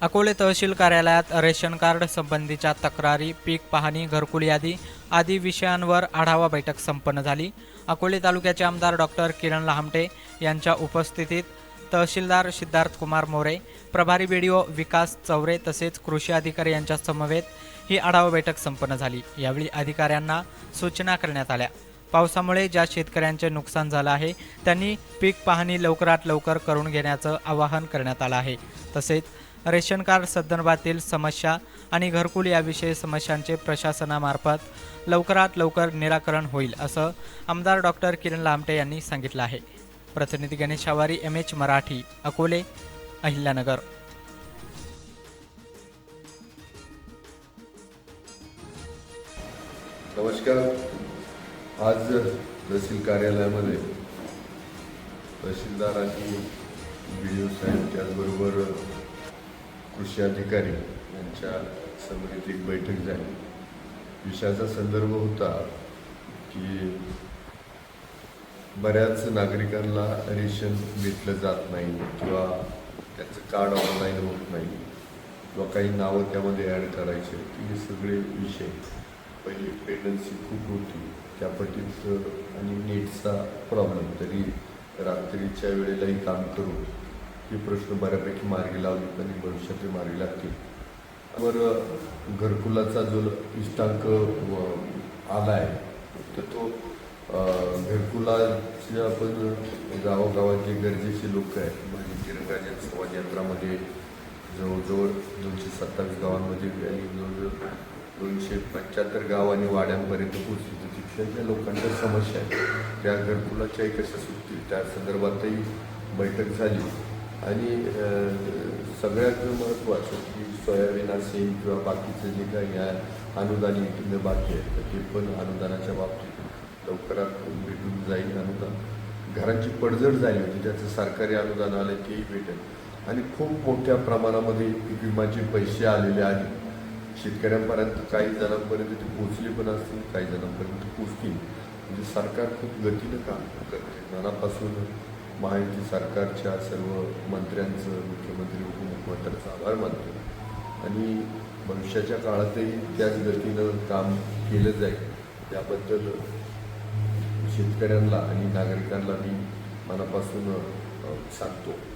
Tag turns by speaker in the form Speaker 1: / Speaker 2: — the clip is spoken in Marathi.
Speaker 1: अकोले तहसील कार्यालयात रेशन कार्ड संबंधीच्या तक्रारी पीक पाहणी घरकुल यादी आदी विषयांवर आढावा बैठक संपन्न झाली. अकोले तालुक्याचे आमदार डॉक्टर किरण लहामटे यांच्या उपस्थितीत तहसीलदार सिद्धार्थ कुमार मोरे प्रभारी बीडीओ विकास चौरे तसेच कृषी अधिकारी यांच्या समवेत ही आढावा बैठक संपन्न झाली. यावेळी अधिकाऱ्यांना सूचना करण्यात आल्या. पावसामुळे ज्या शेतकऱ्यांचे नुकसान झालं आहे त्यांनी पीक पाहणी लवकरात लवकर करून घेण्याचं आवाहन करण्यात आलं आहे. तसेच रेशन कार्ड संदर्भातील समस्या आणि घरकुल याविषयी समस्यांचे प्रशासनामार्फत लवकरात लवकर निराकरण होईल असं आमदार डॉक्टर किरण लामटे यांनी सांगितलं आहे. प्रतिनिधी गणेश आवारी एम एच मराठी अकोले अहिल्यानगर.
Speaker 2: नमस्कार. आज तहसील कार्यालयामध्ये तहसीलदार बी ओ साहेब त्याचबरोबर कृषी अधिकारी यांच्या समवेत एक बैठक झाली. विषयाचा संदर्भ होता की बऱ्याच नागरिकांना रेशन भेटलं जात नाही किंवा त्याचं कार्ड ऑनलाईन होत नाही किंवा काही नावं त्यामध्ये ॲड करायचे हे सगळे विषय. पहिली पेंडन्सी खूप होती त्या पटीत आणि नेटचा प्रॉब्लेम तरी रात्रीच्या वेळेलाही काम करून हे प्रश्न बऱ्यापैकी मार्गी लावले आणि भविष्यात मार्गी लागतील. बरं घरकुलाचा जो इष्टांक व- आला आहे तर तो घरकुलाचे आपण गावागावात गरजेचे लोक आहेत. म्हणजे तिरंगाच्या समाज यात्रामध्ये जवळजवळ दोनशे सत्तावीस गावांमध्ये आणि जवळजवळ दोनशे पंच्याहत्तर गाव आणि वाड्यांपर्यंत पोहोचली. तर तिथल्या ज्या लोकांच्या समस्या आहेत. त्या घरकुलाच्याही कशा सुटतील त्या संदर्भातही बैठक झाली. आणि सगळ्यात महत्त्वाचं की सोयाबीन असेल किंवा बाकीचं जे काही आहे अनुदान बाकी आहेत तर ते पण अनुदानाच्या बाबतीत लवकरात भेटून जाईल अनुदान. घरांची पडझड झाली होती त्याचं सरकारी अनुदान आलं तेही भेटेल. आणि खूप मोठ्या प्रमाणामध्ये पीक विमाचे पैसे आलेले आहेत. शेतकऱ्यांपर्यंत काही जणांपर्यंत ते पोचले पण असतील काही जणांपर्यंत पोचतील म्हणजे सरकार खूप गतीनं काम करते. मनापासून महायुती सरकारच्या सर्व मंत्र्यांचं मुख्यमंत्री उपमुख्यमंत्र्यांचा आभार मानतो. आणि भविष्याच्या काळातही त्याच गतीनं काम केलं जाईल याबद्दल शेतकऱ्यांना आणि नागरिकांना मी मनापासून सांगतो.